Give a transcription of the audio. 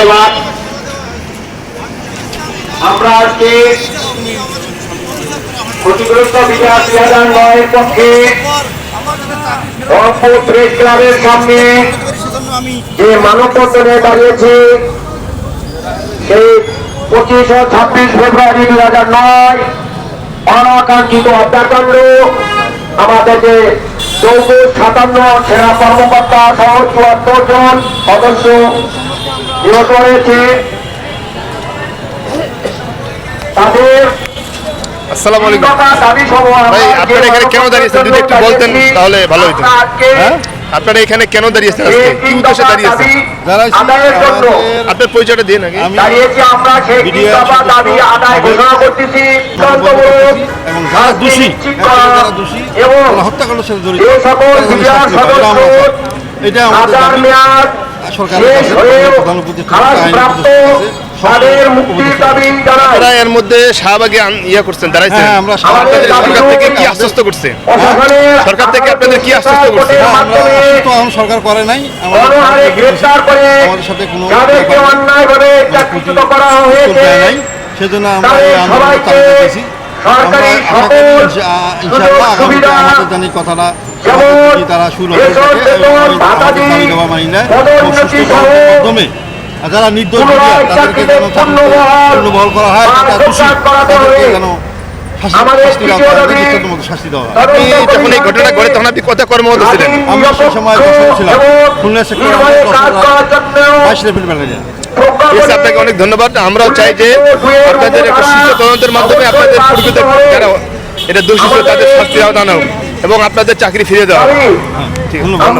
ধন্যবাদ। আমরা আজকে ক্ষতিগ্রস্ত বিকাশ দুই হাজার নয়ের পক্ষে রংপুর ক্লাবের সামনে যে মানববন্ধনে দাঁড়িয়েছে, সেই পঁচিশ ও ছাব্বিশ ফেব্রুয়ারি দুই হাজার নয়, অনাকাঙ্ক্ষিত হত্যাকাণ্ড আমাদেরকে চৌদ্দ সাতান্ন সেনা কর্মকর্তা সহ চুয়াত্তর জন সদস্য নিহত হয়েছে তাদের আসসালামু আলাইকুম। ভাই আপনারা এখানে কেন দাঁড়িয়েছেন? যদি একটু বলতেন তাহলে ভালো হতো হ্যাঁ? আপনারা এখানে কেন দাঁড়িয়েছেন আজকে? কি উদ্দেশ্যে দাঁড়িয়েছেন? আপনার পরিচয়টা দিয়ে নাকি দাঁড়িয়েছি আমরা সেই সদস্য দাবি আদায় ঘোষণা করতেছি। এবং যারা দোষী যারা দোষী এবং হত্যাকাণ্ডের সাথে জড়িত। সকল। এটা সদস্য এটা আমাদের আপনারা এর মধ্যে শাহবাগে ইয়ে করছেন দাঁড়াইছেন। হ্যাঁ আমরা দাবি সরকার থেকে কি? আশ্বস্ত করছে? সরকার থেকে আপনাদের কি আশ্বস্ত করছে? কোর্টের হ্যাঁ, আমরা মাধ্যমে তো এখন সরকার করে নাই। আমাদের সাথে কোনো নেই। সেজন্য আমরা এই আন্দোলন চালিয়ে যাচ্ছি সরকারি সকল সুযোগ সুবিধা জানি কথাটা তারা মাধ্যমে যারা নির্দোষ তাদেরকে যেন পূর্ণবহাল করা হয় দোষী তাদেরকে যেন যখন এই ঘটনা ঘটে তখন আপনি কথা কর্মরত ছিলেন? সেই সময় ছিলাম। খুলনা সেক্টরে বাইশ আপনাকে অনেক ধন্যবাদ। আমরাও চাই যে সরকারের একটা সুস্থ তদন্তের মাধ্যমে আপনাদের প্রকৃত যারা এটা দোষী ছিল তাদের শাস্তি আওতা হোক এবং আপনাদের চাকরি ফিরে দেওয়া ঠিক ধন্যবাদ।